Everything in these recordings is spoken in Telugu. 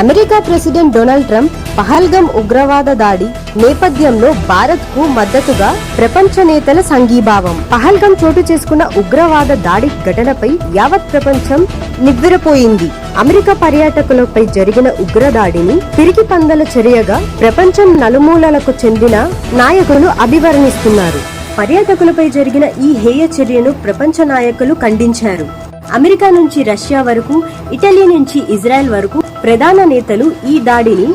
America president Donald Trump Pahalgam ఉగ్రవాద దాడి నేపథ్యంలో భారత్కు మద్దతుగా ప్రపంచ నేతల సంఘీభావం. పహల్గం చోటు చేసుకున్న ఉగ్రవాద దాడి ఘటనపై యావత్ ప్రపంచం నివ్వెరపోయింది. అమెరికా పర్యాటకులపై జరిగిన ఉగ్రదాడిని తిరిగి పందల చర్యగా ప్రపంచం నలుమూలలకు చెందిన నాయకులు అభివర్ణిస్తున్నారు. పర్యాటకులపై జరిగిన ఈ హేయ చర్యను ప్రపంచ నాయకులు ఖండించారు. అమెరికా నుంచి రష్యా వరకు ఇటలీ నుంచి ఇజ్రాయెల్ వరకు ప్రధాన నేతలు ఈ దాడిని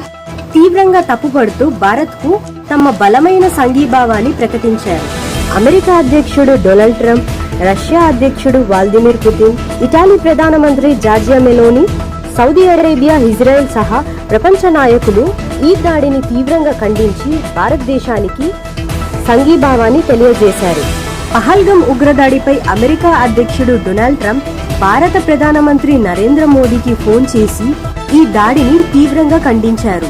తీవ్రంగా తప్పుపడుతూ భారత్కు తమ బలమైన సంఘీభావాన్ని ప్రకటించారు. అమెరికా అధ్యక్షుడు డొనాల్డ్ ట్రంప్ రష్యా అధ్యక్షుడు వాల్దిమిర్ పుతిన్ ఇటాలీ ప్రధానమంత్రి Giorgia Meloni Saudi Arabia Israel సహా ప్రపంచ నాయకులు ఈ దాడిని తీవ్రంగా ఖండించి భారతదేశానికి సంఘీభావాన్ని తెలియజేశారు. పహల్గం ఉగ్రదాడిపై అమెరికా అధ్యక్షుడు డొనాల్డ్ ట్రంప్ భారత ప్రధానమంత్రి నరేంద్ర మోదీకి ఫోన్ చేసి ఈ దాడిని తీవ్రంగా ఖండించారు.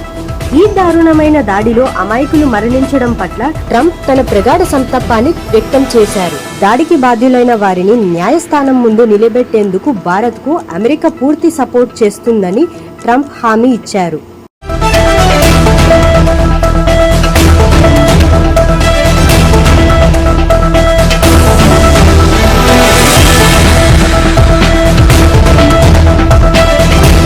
ఈ దారుణమైన దాడిలో అమాయకులు మరణించడం పట్ల ట్రంప్ తన ప్రగాఢ సంతాపాన్ని వ్యక్తం చేశారు. దాడికి బాధ్యులైన వారిని న్యాయస్థానం ముందు నిలబెట్టేందుకు భారత్కు అమెరికా పూర్తి సపోర్ట్ చేస్తుందని ట్రంప్ హామీ ఇచ్చారు.